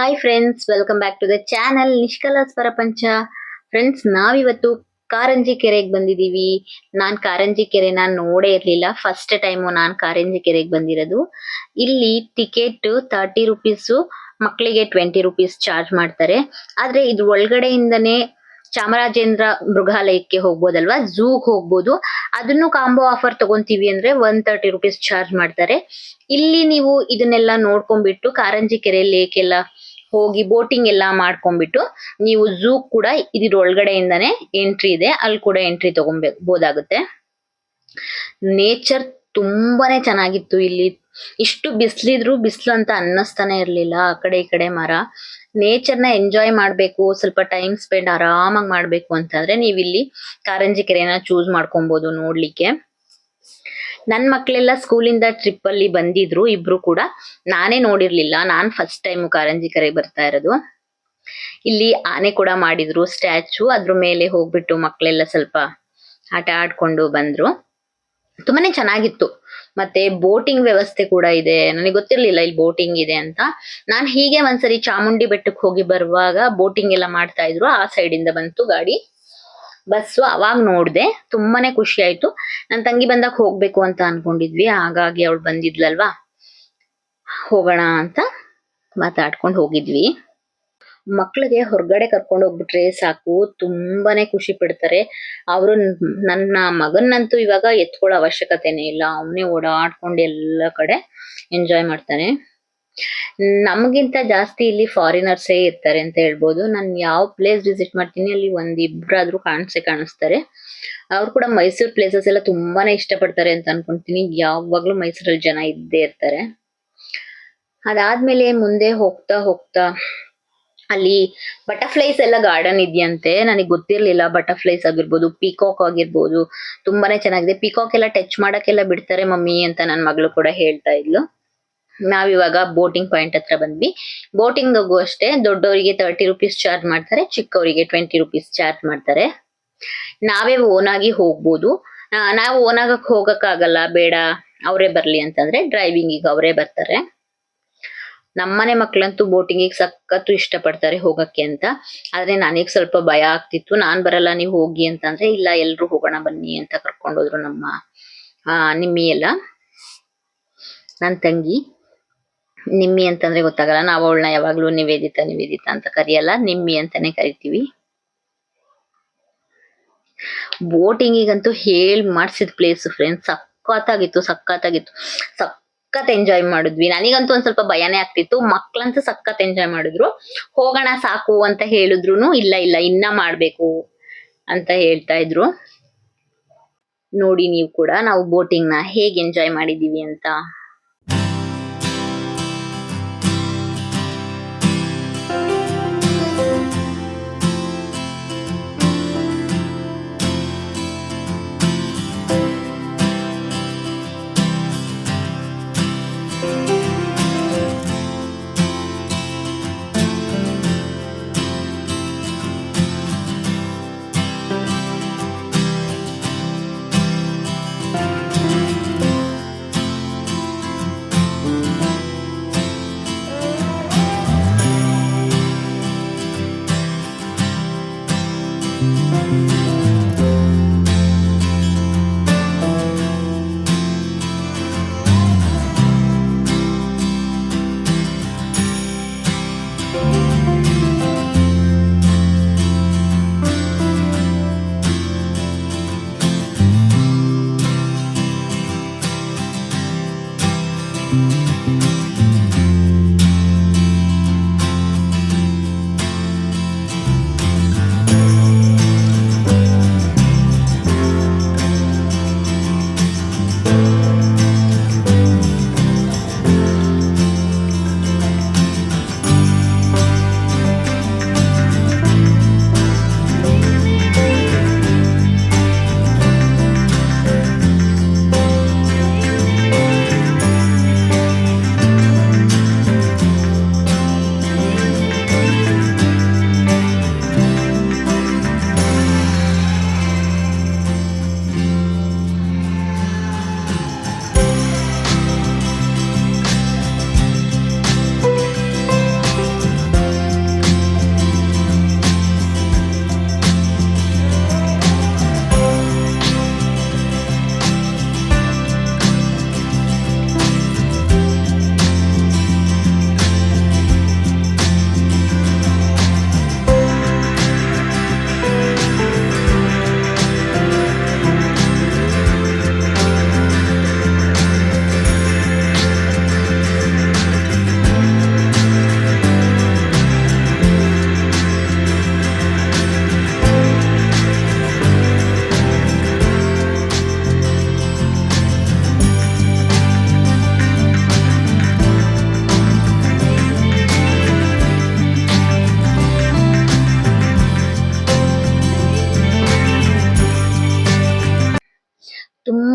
Hi friends welcome back to the channel ನಿಷ್ಕಲಾಸ್ ಪ್ರಪಂಚ friends ನಾವಿವತ್ತು ಕಾರಂಜಿ ಕೆರೆಗೆ ಬಂದಿದ್ದೀವಿ. ನಾನು ಕಾರಂಜಿ ಕೆರೆನ ನೋಡೇ ಇರಲಿಲ್ಲ. ಫಸ್ಟ್ ಟೈಮು ನಾನು ಕಾರಂಜಿ ಕೆರೆಗೆ ಬಂದಿರೋದು. ಇಲ್ಲಿ ಟಿಕೆಟ್ ತರ್ಟಿ ರುಪೀಸು ಮಕ್ಕಳಿಗೆ ಟ್ವೆಂಟಿ ರುಪೀಸ್ ಚಾರ್ಜ್ ಮಾಡ್ತಾರೆ. ಆದ್ರೆ ಇದು ಒಳಗಡೆಯಿಂದನೇ ಚಾಮರಾಜೇಂದ್ರ ಮೃಗಾಲಯಕ್ಕೆ ಹೋಗ್ಬೋದಲ್ವಾ? ಝೂಗೆ ಹೋಗ್ಬೋದು. ಅದನ್ನು ಕಾಂಬೋ ಆಫರ್ ತಗೊಂತೀವಿ ಅಂದ್ರೆ ಒನ್ ತರ್ಟಿ ರುಪೀಸ್ ಚಾರ್ಜ್ ಮಾಡ್ತಾರೆ. ಇಲ್ಲಿ ನೀವು ಇದನ್ನೆಲ್ಲ ನೋಡ್ಕೊಂಡ್ಬಿಟ್ಟು ಕಾರಂಜಿ ಕೆರೆ ಲೇಕ್ ಎಲ್ಲ ಹೋಗಿ ಬೋಟಿಂಗ್ ಎಲ್ಲ ಮಾಡ್ಕೊಂಡ್ಬಿಟ್ಟು ನೀವು ಝೂ ಕೂಡ ಇದ್ರ ಒಳಗಡೆಯಿಂದಾನೆ ಎಂಟ್ರಿ ಇದೆ. ಅಲ್ಲಿ ಕೂಡ ಎಂಟ್ರಿ ತಗೊಬೋದಾಗುತ್ತೆ ನೇಚರ್ ತುಂಬಾನೇ ಚೆನ್ನಾಗಿತ್ತು ಇಲ್ಲಿ. ಇಷ್ಟು ಬಿಸಿಲಿದ್ರು ಬಿಸಿಲು ಅಂತ ಅನ್ನಿಸ್ತಾನೆ ಇರಲಿಲ್ಲ ಆ ಕಡೆ ಈ ಕಡೆ ಮರ. ನೇಚರ್ನ ಎಂಜಾಯ್ ಮಾಡಬೇಕು, ಸ್ವಲ್ಪ ಟೈಮ್ ಸ್ಪೆಂಡ್ ಆರಾಮಾಗಿ ಮಾಡಬೇಕು ಅಂತಂದ್ರೆ ನೀವು ಇಲ್ಲಿ ಕಾರಂಜಿ ಕೆರೆನ ಚೂಸ್ ಮಾಡ್ಕೊಬಹುದು ನೋಡ್ಲಿಕ್ಕೆ. ನನ್ ಮಕ್ಕಳೆಲ್ಲ ಸ್ಕೂಲಿಂದ ಟ್ರಿಪ್ ಅಲ್ಲಿ ಬಂದಿದ್ರು, ಇಬ್ರು ಕೂಡ. ನಾನೇ ನೋಡಿರ್ಲಿಲ್ಲ. ನಾನ್ ಫಸ್ಟ್ ಟೈಮ್ ಕಾರಂಜಿ ಕರೆ ಬರ್ತಾ ಇರೋದು. ಇಲ್ಲಿ ಆನೆ ಕೂಡ ಮಾಡಿದ್ರು, ಸ್ಟ್ಯಾಚು. ಅದ್ರ ಮೇಲೆ ಹೋಗ್ಬಿಟ್ಟು ಮಕ್ಕಳೆಲ್ಲ ಸ್ವಲ್ಪ ಆಟ ಆಡ್ಕೊಂಡು ಬಂದ್ರು. ತುಂಬಾನೇ ಚೆನ್ನಾಗಿತ್ತು. ಮತ್ತೆ ಬೋಟಿಂಗ್ ವ್ಯವಸ್ಥೆ ಕೂಡ ಇದೆ. ನನಗೆ ಗೊತ್ತಿರ್ಲಿಲ್ಲ ಇಲ್ಲಿ ಬೋಟಿಂಗ್ ಇದೆ ಅಂತ. ನಾನ್ ಹೀಗೆ ಒಂದ್ಸರಿ ಚಾಮುಂಡಿ ಬೆಟ್ಟಕ್ಕೆ ಹೋಗಿ ಬರುವಾಗ ಬೋಟಿಂಗ್ ಎಲ್ಲ ಮಾಡ್ತಾ ಇದ್ರು. ಆ ಸೈಡ್ ಇಂದ ಬಂತು ಗಾಡಿ. ಬಸ್ಸು ಅವಾಗ ನೋಡ್ದೆ ತುಂಬಾನೇ ಖುಷಿ ಆಯ್ತು. ನನ್ ತಂಗಿ ಬಂದಾಗ ಹೋಗ್ಬೇಕು ಅಂತ ಅನ್ಕೊಂಡಿದ್ವಿ, ಹಾಗಾಗಿ ಅವಳು ಬಂದಿದ್ಲಲ್ವಾ? ಹೋಗೋಣ ಅಂತ ಮಾತಾಡ್ಕೊಂಡು ಹೋಗಿದ್ವಿ. ಮಕ್ಳಿಗೆ ಹೊರಗಡೆ ಕರ್ಕೊಂಡು ಹೋಗ್ಬಿಟ್ರೆ ಸಾಕು, ತುಂಬಾನೇ ಖುಷಿ ಪಡ್ತಾರೆ. ಅವರು ನನ್ನ ಮಗನಂತೂ ಇವಾಗ ಎತ್ಕೊಳ್ಳೋ ಅವಶ್ಯಕತೆನೇ ಇಲ್ಲ. ಅವನೇ ಓಡಾಡ್ಕೊಂಡು ಎಲ್ಲ ಕಡೆ ಎಂಜಾಯ್ ಮಾಡ್ತಾನೆ. ನಮಗಿಂತ ಜಾಸ್ತಿ ಇಲ್ಲಿ ಫಾರಿನರ್ಸೇ ಇರ್ತಾರೆ ಅಂತ ಹೇಳ್ಬೋದು. ನಾನು ಯಾವ ಪ್ಲೇಸ್ ವಿಸಿಟ್ ಮಾಡ್ತೀನಿ ಅಲ್ಲಿ ಒಂದ್ ಇಬ್ಬರಾದ್ರೂ ಕಾಣಿಸೇ ಕಾಣಿಸ್ತಾರೆ. ಅವ್ರು ಕೂಡ ಮೈಸೂರ್ ಪ್ಲೇಸಸ್ ಎಲ್ಲ ತುಂಬಾನೇ ಇಷ್ಟಪಡ್ತಾರೆ ಅಂತ ಅನ್ಕೊಂತೀನಿ. ಯಾವಾಗ್ಲೂ ಮೈಸೂರಲ್ಲಿ ಜನ ಇದ್ದೇ ಇರ್ತಾರೆ. ಅದಾದ್ಮೇಲೆ ಮುಂದೆ ಹೋಗ್ತಾ ಹೋಗ್ತಾ ಅಲ್ಲಿ ಬಟರ್ಫ್ಲೈಸ್ ಎಲ್ಲ ಗಾರ್ಡನ್ ಇದೆಯಂತೆ. ನನಗೆ ಗೊತ್ತಿರ್ಲಿಲ್ಲ ಬಟರ್ಫ್ಲೈಸ್ ಆಗಿರ್ಬೋದು ಪಿಕಾಕ್ ಆಗಿರ್ಬೋದು. ತುಂಬಾನೇ ಚೆನ್ನಾಗಿದೆ. ಪಿಕಾಕ್ ಎಲ್ಲ ಟಚ್ ಮಾಡಕ್ಕೆಲ್ಲ ಬಿಡ್ತಾರೆ ಮಮ್ಮಿ ಅಂತ ನನ್ನ ಮಗಳು ಕೂಡ ಹೇಳ್ತಾ ಇದ್ಲು. ನಾವಿವಾಗ ಬೋಟಿಂಗ್ ಪಾಯಿಂಟ್ ಹತ್ರ ಬಂದ್ವಿ. ಬೋಟಿಂಗ್ ಅಷ್ಟೇ ದೊಡ್ಡವರಿಗೆ ತರ್ಟಿ ರುಪೀಸ್ ಚಾರ್ಜ್ ಮಾಡ್ತಾರೆ, ಚಿಕ್ಕವರಿಗೆ ಟ್ವೆಂಟಿ ರುಪೀಸ್ ಚಾರ್ಜ್ ಮಾಡ್ತಾರೆ. ನಾವೇ ಓನ್ ಆಗಿ ಹೋಗ್ಬೋದು. ನಾವು ಓನ್ ಆಗಕ್ ಹೋಗಕ್ ಆಗಲ್ಲ ಬೇಡ, ಅವರೇ ಬರ್ಲಿ ಅಂತಂದ್ರೆ ಡ್ರೈವಿಂಗ್ ಈಗ ಅವರೇ ಬರ್ತಾರೆ. ನಮ್ಮನೆ ಮಕ್ಕಳಂತೂ ಬೋಟಿಂಗಿಗೆ ಸಖತ್ತು ಇಷ್ಟಪಡ್ತಾರೆ ಹೋಗಕ್ಕೆ ಅಂತ. ಆದ್ರೆ ನನಗ್ ಸ್ವಲ್ಪ ಭಯ ಆಗ್ತಿತ್ತು. ನಾನ್ ಬರಲ್ಲ, ನೀವು ಹೋಗಿ ಅಂತಂದ್ರೆ ಇಲ್ಲ, ಎಲ್ರು ಹೋಗೋಣ ಬನ್ನಿ ಅಂತ ಕರ್ಕೊಂಡೋದ್ರು ನಮ್ಮ ನಿಮ್ಮಿ ಎಲ್ಲ ನನ್ನ ತಂಗಿ. ನಿಮ್ಮಿ ಅಂತಂದ್ರೆ ಗೊತ್ತಾಗಲ್ಲ, ನಾವು ಅವಳನ್ನ ಯಾವಾಗ್ಲೂ ನಿವೇದಿತ ನಿವೇದಿತ ಅಂತ ಕರಿಯಲ್ಲ, ನಿಮ್ಮಿ ಅಂತಾನೆ ಕರಿತೀವಿ. ಬೋಟಿಂಗಿಗಂತೂ ಹೇಳ್ ಮಾಡ್ಸಿದ್ ಪ್ಲೇಸ್ ಫ್ರೆಂಡ್ಸ್ ಸಖತ್ತಾಗಿತ್ತು ಸಖತ್ತಾಗಿತ್ತು. ಸಖತ್ ಎಂಜಾಯ್ ಮಾಡಿದ್ವಿ. ನನಗಂತೂ ಒಂದ್ ಸ್ವಲ್ಪ ಭಯನೇ ಆಗ್ತಿತ್ತು. ಮಕ್ಳಂತೂ ಸಖತ್ ಎಂಜಾಯ್ ಮಾಡಿದ್ರು. ಹೋಗೋಣ ಸಾಕು ಅಂತ ಹೇಳಿದ್ರು ಇಲ್ಲ ಇಲ್ಲ, ಇನ್ನ ಮಾಡ್ಬೇಕು ಅಂತ ಹೇಳ್ತಾ ಇದ್ರು. ನೋಡಿ ನೀವು ಕೂಡ, ನಾವು ಬೋಟಿಂಗ್ನ ಹೇಗೆ ಎಂಜಾಯ್ ಮಾಡಿದೀವಿ ಅಂತ. Música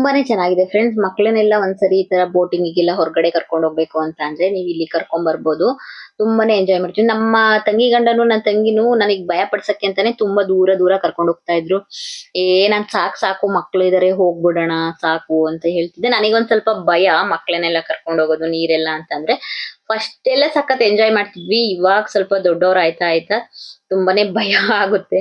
ತುಂಬಾನೇ ಚೆನ್ನಾಗಿದೆ ಫ್ರೆಂಡ್ಸ್ ಮಕ್ಕಳನ್ನೆಲ್ಲ ಒಂದ್ಸರಿ ಈ ತರ ಬೋಟಿಂಗ್ ಬೋಟಿಂಗಿಗೆಲ್ಲ ಹೊರಗಡೆ ಕರ್ಕೊಂಡು ಹೋಗ್ಬೇಕು ಅಂತ ಅಂದ್ರೆ ನೀವು ಇಲ್ಲಿ ಕರ್ಕೊಂಡ್ ಬರ್ಬೋದು. ತುಂಬಾನೇ ಎಂಜಾಯ್ ಮಾಡ್ತೀವಿ ನಮ್ಮ ತಂಗಿ ಗಂಡನು ನನ್ನ ತಂಗಿನೂ ನನಗ್ ಭಯ ಪಡ್ಸಕ್ಕೆ ಅಂತಾನೆ ತುಂಬಾ ದೂರ ದೂರ ಕರ್ಕೊಂಡು ಹೋಗ್ತಾ ಇದ್ರು. ಏ, ನಾನ್ ಸಾಕ್ ಸಾಕು ಮಕ್ಳು ಇದಾರೆ, ಹೋಗ್ಬಿಡೋಣ, ಸಾಕು ಅಂತ ಹೇಳ್ತಿದ್ದೆ. ನನಗೊಂದ್ ಸ್ವಲ್ಪ ಭಯ ಮಕ್ಳನ್ನೆಲ್ಲ ಕರ್ಕೊಂಡು ಹೋಗೋದು, ನೀರೆಲ್ಲ ಅಂತಂದ್ರೆ. ಫಸ್ಟ್ ಎಲ್ಲ ಸಖತ್ ಎಂಜಾಯ್ ಮಾಡ್ತಿದ್ವಿ. ಇವಾಗ ಸ್ವಲ್ಪ ದೊಡ್ಡವ್ರ ಆಯ್ತಾ ಆಯ್ತಾ ತುಂಬಾನೇ ಭಯ ಆಗುತ್ತೆ.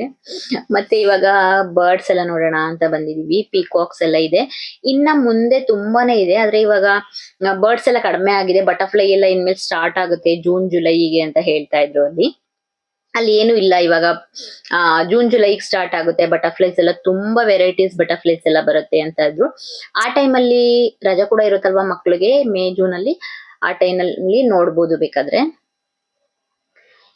ಮತ್ತೆ ಇವಾಗ ಬರ್ಡ್ಸ್ ಎಲ್ಲ ನೋಡೋಣ ಅಂತ ಬಂದಿದೀವಿ. ಪೀಕಾಕ್ಸ್ ಎಲ್ಲ ಇದೆ. ಇನ್ನ ಮುಂದೆ ತುಂಬಾನೇ ಇದೆ. ಆದ್ರೆ ಇವಾಗ ಬರ್ಡ್ಸ್ ಎಲ್ಲ ಕಡಿಮೆ ಆಗಿದೆ. ಬಟರ್ಫ್ಲೈ ಎಲ್ಲ ಇನ್ಮೇಲೆ ಸ್ಟಾರ್ಟ್ ಆಗುತ್ತೆ ಜೂನ್ ಜುಲೈಗೆ ಅಂತ ಹೇಳ್ತಾ ಇದ್ರು ಅಲ್ಲಿ. ಅಲ್ಲಿ ಏನು ಇಲ್ಲ ಇವಾಗ. ಜೂನ್ ಜುಲೈಗೆ ಸ್ಟಾರ್ಟ್ ಆಗುತ್ತೆ ಬಟರ್ಫ್ಲೈಸ್ ಎಲ್ಲ ತುಂಬಾ ವೆರೈಟೀಸ್ ಬಟರ್ಫ್ಲೈಸ್ ಎಲ್ಲ ಬರುತ್ತೆ ಅಂತ ಇದ್ರು. ಆ ಅಲ್ಲಿ ರಜಾ ಕೂಡ ಇರುತ್ತಲ್ವಾ ಮಕ್ಳಿಗೆ? ಮೇ, ಜೂನ್ ಅಲ್ಲಿ ಆ ಟೈಮ್ ಅಲ್ಲಿ ನೋಡ್ಬೋದು ಬೇಕಾದ್ರೆ.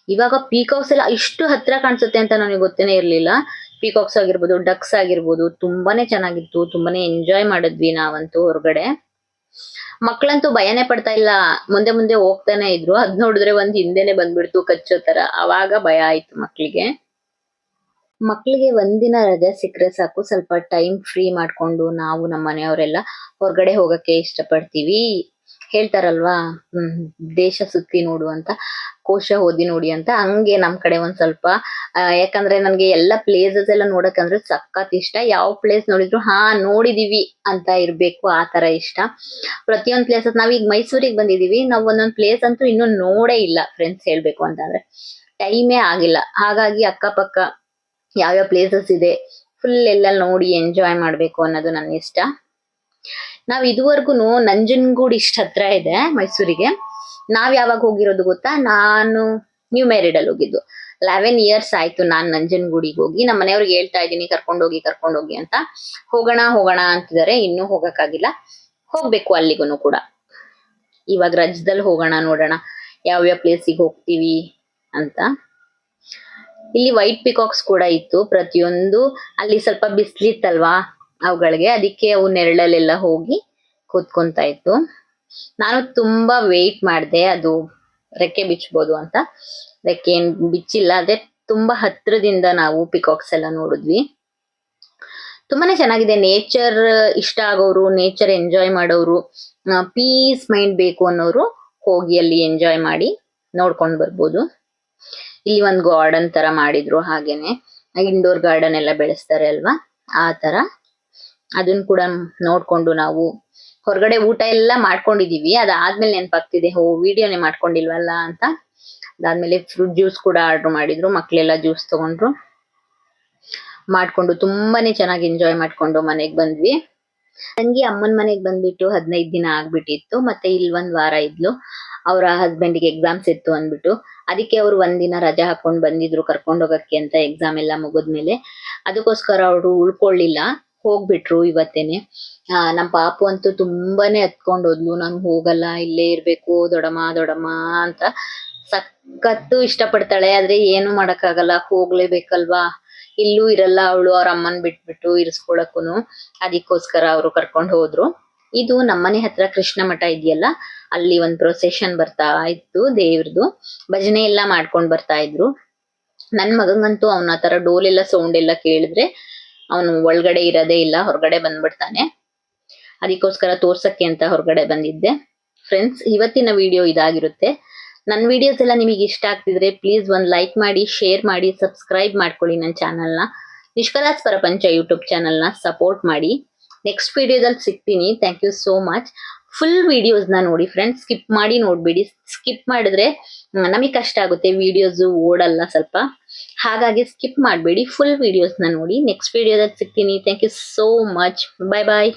ಇವಾಗ ಪೀಕಾಕ್ಸ್ ಎಲ್ಲ ಇಷ್ಟು ಹತ್ರ ಕಾಣಿಸುತ್ತೆ ಅಂತ ನನಗೆ ಗೊತ್ತೇನೆ ಇರ್ಲಿಲ್ಲ. ಪೀಕಾಕ್ಸ್ ಆಗಿರ್ಬೋದು ಡಕ್ಸ್ ಆಗಿರ್ಬೋದು, ತುಂಬಾನೇ ಚೆನ್ನಾಗಿತ್ತು, ತುಂಬಾನೇ ಎಂಜಾಯ್ ಮಾಡಿದ್ವಿ ನಾವಂತೂ ಹೊರಗಡೆ. ಮಕ್ಕಳಂತೂ ಭಯನೇ ಪಡ್ತಾ ಇಲ್ಲ. ಮುಂದೆ ಮುಂದೆ ಹೋಗ್ತಾನೆ ಇದ್ರು. ಅದ್ ನೋಡಿದ್ರೆ ಒಂದ್ ಹಿಂದೆನೆ ಬಂದ್ಬಿಡ್ತು ಕಚ್ಚೋ ತರ. ಅವಾಗ ಭಯ ಆಯ್ತು ಮಕ್ಳಿಗೆ. ಮಕ್ಳಿಗೆ ಒಂದಿನ ರಜೆ ಸಿಕ್ಕರೆ ಸಾಕು. ಸ್ವಲ್ಪ ಟೈಮ್ ಫ್ರೀ ಮಾಡ್ಕೊಂಡು ನಾವು ನಮ್ಮ ಮನೆಯವರೆಲ್ಲ ಹೊರಗಡೆ ಹೋಗಕ್ಕೆ ಇಷ್ಟಪಡ್ತೀವಿ. ಹೇಳ್ತಾರಲ್ವಾ? ದೇಶ ಸುತ್ತಿ ನೋಡು ಅಂತ ಕೋಶ ಓದಿ ನೋಡಿ ಅಂತ ಹಂಗೆ ನಮ್ ಕಡೆ ಒಂದ್ ಸ್ವಲ್ಪ ಯಾಕಂದ್ರೆ ನನ್ಗೆ ಎಲ್ಲ ಪ್ಲೇಸಸ್ ಎಲ್ಲ ನೋಡಕಂದ್ರೆ ಸಖತ್ ಇಷ್ಟ. ಯಾವ ಪ್ಲೇಸ್ ನೋಡಿದ್ರು, ಹಾ, ನೋಡಿದೀವಿ ಅಂತ ಇರ್ಬೇಕು, ಆ ತರ ಇಷ್ಟ. ಪ್ರತಿಯೊಂದ್ ಪ್ಲೇಸಸ್ ನಾವೀಗ ಮೈಸೂರಿಗೆ ಬಂದಿದೀವಿ. ನಾವ್ ಒಂದೊಂದ್ ಪ್ಲೇಸ್ ಅಂತೂ ಇನ್ನೂ ನೋಡೇ ಇಲ್ಲ ಫ್ರೆಂಡ್ಸ್ ಹೇಳ್ಬೇಕು ಅಂತಂದ್ರೆ. ಟೈಮೇ ಆಗಿಲ್ಲ. ಹಾಗಾಗಿ ಅಕ್ಕಪಕ್ಕ ಯಾವ್ಯಾವ ಪ್ಲೇಸಸ್ ಇದೆ ಫುಲ್ ಎಲ್ಲ ನೋಡಿ ಎಂಜಾಯ್ ಮಾಡ್ಬೇಕು ಅನ್ನೋದು ನನ್ನ ಇಷ್ಟ ನಾವ್ ಇದುವರೆಗೂ ನಂಜನಗೂಡು ಇಷ್ಟ ಹತ್ರ ಇದೆ ಮೈಸೂರಿಗೆ. ನಾವ್ ಯಾವಾಗ ಹೋಗಿರೋದು ಗೊತ್ತಾ? ನಾನು ನ್ಯೂ ಮ್ಯಾರಿಡ್ ಅಲ್ಲಿ ಹೋಗಿದ್ದು. ಲೆವೆನ್ ಇಯರ್ಸ್ ಆಯ್ತು ನಾನ್ ನಂಜನಗೂಡಿಗೆ ಹೋಗಿ. ನಮ್ಮ ಮನೆಯವ್ರಿಗೆ ಹೇಳ್ತಾ ಇದ್ದೀನಿ ಕರ್ಕೊಂಡೋಗಿ ಕರ್ಕೊಂಡೋಗಿ ಅಂತ. ಹೋಗೋಣ ಹೋಗೋಣ ಅಂತಿದ್ದಾರೆ. ಇನ್ನೂ ಹೋಗಕ್ಕಾಗಿಲ್ಲ. ಹೋಗ್ಬೇಕು ಅಲ್ಲಿಗೂ ಕೂಡ. ಇವಾಗ ರಜದಲ್ಲಿ ಹೋಗೋಣ, ನೋಡೋಣ. ಯಾವ್ಯಾವ ಪ್ಲೇಸಿಗೆ ಹೋಗ್ತೀವಿ ಅಂತ. ಇಲ್ಲಿ ವೈಟ್ ಪಿಕಾಕ್ಸ್ ಕೂಡ ಇತ್ತು. ಪ್ರತಿಯೊಂದು ಅಲ್ಲಿ ಸ್ವಲ್ಪ ಬಿಸ್ಲಿತ್ತಲ್ವಾ? ಅವುಗಳಿಗೆ ಅದಕ್ಕೆ ಅವು ನೆರಳಲ್ಲೆಲ್ಲ ಹೋಗಿ ಕೂತ್ಕೊಂತ ಇತ್ತು. ನಾನು ತುಂಬಾ ವೇಟ್ ಮಾಡಿದೆ, ಅದು ರೆಕ್ಕೆ ಬಿಚ್ಬೋದು ಅಂತ. ರೆಕ್ಕೆ ಏನ್ ಬಿಚ್ಚಿಲ್ಲ, ಅದೇ ತುಂಬಾ ಹತ್ರದಿಂದ ನಾವು ಪಿಕಾಕ್ಸ್ ಎಲ್ಲ ನೋಡಿದ್ವಿ. ತುಂಬಾನೇ ಚೆನ್ನಾಗಿದೆ ನೇಚರ್ ಇಷ್ಟ ಆಗೋರು ನೇಚರ್ ಎಂಜಾಯ್ ಮಾಡೋರು ಪೀಸ್ ಮೈಂಡ್ ಬೇಕು ಅನ್ನೋರು ಹೋಗಿ ಅಲ್ಲಿ ಎಂಜಾಯ್ ಮಾಡಿ ನೋಡ್ಕೊಂಡ್ ಬರ್ಬೋದು. ಇಲ್ಲಿ ಒಂದು ಗಾರ್ಡನ್ ತರ ಮಾಡಿದ್ರು ಹಾಗೇನೆ. ಇಂಡೋರ್ ಗಾರ್ಡನ್ ಎಲ್ಲ ಬೆಳೆಸ್ತಾರೆ ಅಲ್ವಾ? ಆ ತರ. ಅದನ್ನ ಕೂಡ ನೋಡ್ಕೊಂಡು ನಾವು ಹೊರಗಡೆ ಊಟ ಎಲ್ಲ ಮಾಡ್ಕೊಂಡಿದೀವಿ. ಅದಾದ್ಮೇಲೆ ನೆನಪಾಗ್ತಿದೆ ಹೋ ವಿಡಿಯೋನೇ ಮಾಡ್ಕೊಂಡಿಲ್ವಲ್ಲ ಅಂತ. ಅದಾದ್ಮೇಲೆ ಫ್ರೂಟ್ ಜ್ಯೂಸ್ ಕೂಡ ಆರ್ಡರ್ ಮಾಡಿದ್ರು, ಮಕ್ಳೆಲ್ಲ ಜ್ಯೂಸ್ ತಗೊಂಡ್ರು. ಮಾಡ್ಕೊಂಡು ತುಂಬಾನೇ ಚೆನ್ನಾಗಿ ಎಂಜಾಯ್ ಮಾಡ್ಕೊಂಡು ಮನೆಗೆ ಬಂದ್ವಿ. ತಂಗಿ ಅಮ್ಮನ ಮನೆಗೆ ಬಂದ್ಬಿಟ್ಟು ಹದಿನೈದು ದಿನ ಆಗ್ಬಿಟ್ಟಿತ್ತು, ಮತ್ತೆ ಇಲ್ಲಿ ಒಂದ್ ವಾರ ಇದ್ಲು. ಅವರ ಹಸ್ಬೆಂಡ್ಗೆ ಎಕ್ಸಾಮ್ಸ್ ಇತ್ತು ಅಂದ್ಬಿಟ್ಟು. ಅದಕ್ಕೆ ಅವ್ರು ಒಂದಿನ ರಜಾ ಹಾಕೊಂಡ್ ಬಂದಿದ್ರು ಕರ್ಕೊಂಡು ಹೋಗಕ್ಕೆ ಅಂತ ಎಕ್ಸಾಮ್ ಎಲ್ಲ ಮುಗಿದ್ಮೇಲೆ. ಅದಕ್ಕೋಸ್ಕರ ಅವರು ಉಳ್ಕೊಳ್ಳಿಲ್ಲ ಹೋಗ್ಬಿಟ್ರು ಇವತ್ತೇನೆ. ಆ, ನಮ್ ಪಾಪು ಅಂತೂ ತುಂಬಾನೇ ಹತ್ಕೊಂಡ್ ಹೋದ್ಲು. ನಾನು ಹೋಗಲ್ಲ, ಇಲ್ಲೇ ಇರ್ಬೇಕು ದೊಡಮ್ಮ ದೊಡಮ್ಮ ಅಂತ ಸಖತ್ತು ಇಷ್ಟಪಡ್ತಾಳೆ. ಆದ್ರೆ ಏನು ಮಾಡಕ್ಕಾಗಲ್ಲ. ಹೋಗ್ಲೇಬೇಕಲ್ವಾ? ಇಲ್ಲೂ ಇರಲ್ಲ ಅವಳು, ಅವ್ರ ಅಮ್ಮನ್ ಬಿಟ್ಬಿಟ್ಟು ಇರಿಸ್ಕೊಳಕ್ಕೂನು. ಅದಕ್ಕೋಸ್ಕರ ಅವರು ಕರ್ಕೊಂಡ್ ಹೋದ್ರು. ಇದು ನಮ್ಮನೆ ಹತ್ರ ಕೃಷ್ಣ ಮಠ ಇದೆಯಲ್ಲ? ಅಲ್ಲಿ ಒಂದ್ ಪ್ರೊಸೆಷನ್ ಬರ್ತಾ ಇತ್ತು ದೇವ್ರದು. ಭಜನೆ ಎಲ್ಲ ಮಾಡ್ಕೊಂಡ್ ಬರ್ತಾ ಇದ್ರು. ನನ್ ಮಗಂಗಂತೂ ಅವನ ತರ ಡೋಲ್ ಎಲ್ಲ ಸೌಂಡ್ ಎಲ್ಲ ಕೇಳಿದ್ರೆ ಅವನು ಒಳಗಡೆ ಇರೋದೇ ಇಲ್ಲ, ಹೊರಗಡೆ ಬಂದ್ಬಿಡ್ತಾನೆ. ಅದಕ್ಕೋಸ್ಕರ ತೋರ್ಸಕ್ಕೆ ಅಂತ ಹೊರಗಡೆ ಬಂದಿದ್ದೆ. ಫ್ರೆಂಡ್ಸ್ ಇವತ್ತಿನ ವಿಡಿಯೋ ಇದಾಗಿರುತ್ತೆ. ನನ್ನ ವಿಡಿಯೋಸ್ ಎಲ್ಲ ನಿಮಗೆ ಇಷ್ಟ ಆಗ್ತಿದ್ರೆ ಪ್ಲೀಸ್ ಒಂದ್ ಲೈಕ್ ಮಾಡಿ ಶೇರ್ ಮಾಡಿ ಸಬ್ಸ್ಕ್ರೈಬ್ ಮಾಡ್ಕೊಳ್ಳಿ ನನ್ನ ಚಾನಲ್ನ ನಿಷ್ಕಲಾಸ್ ಪ್ರಪಂಚ ಯೂಟ್ಯೂಬ್ ಚಾನಲ್ನ ಸಪೋರ್ಟ್ ಮಾಡಿ. ನೆಕ್ಸ್ಟ್ ವಿಡಿಯೋದಲ್ಲಿ ಸಿಗ್ತೀನಿ. Thank you so much full ವಿಡಿಯೋಸ್ನ ನೋಡಿ ಫ್ರೆಂಡ್ಸ್ ಸ್ಕಿಪ್ ಮಾಡಿ ನೋಡ್ಬೇಡಿ. ಸ್ಕಿಪ್ ಮಾಡಿದ್ರೆ ನಮಗೆ ಕಷ್ಟ ಆಗುತ್ತೆ ವಿಡಿಯೋಸ್ ಓಡಲ್ಲ ಸ್ವಲ್ಪ. ಹಾಗಾಗಿ ಸ್ಕಿಪ್ ಮಾಡಬೇಡಿ ಫುಲ್ ವಿಡಿಯೋಸ್ನ ನೋಡಿ. ನೆಕ್ಸ್ಟ್ ವಿಡಿಯೋದಲ್ಲಿ ಸಿಗ್ತೀನಿ. Thank you so much bye bye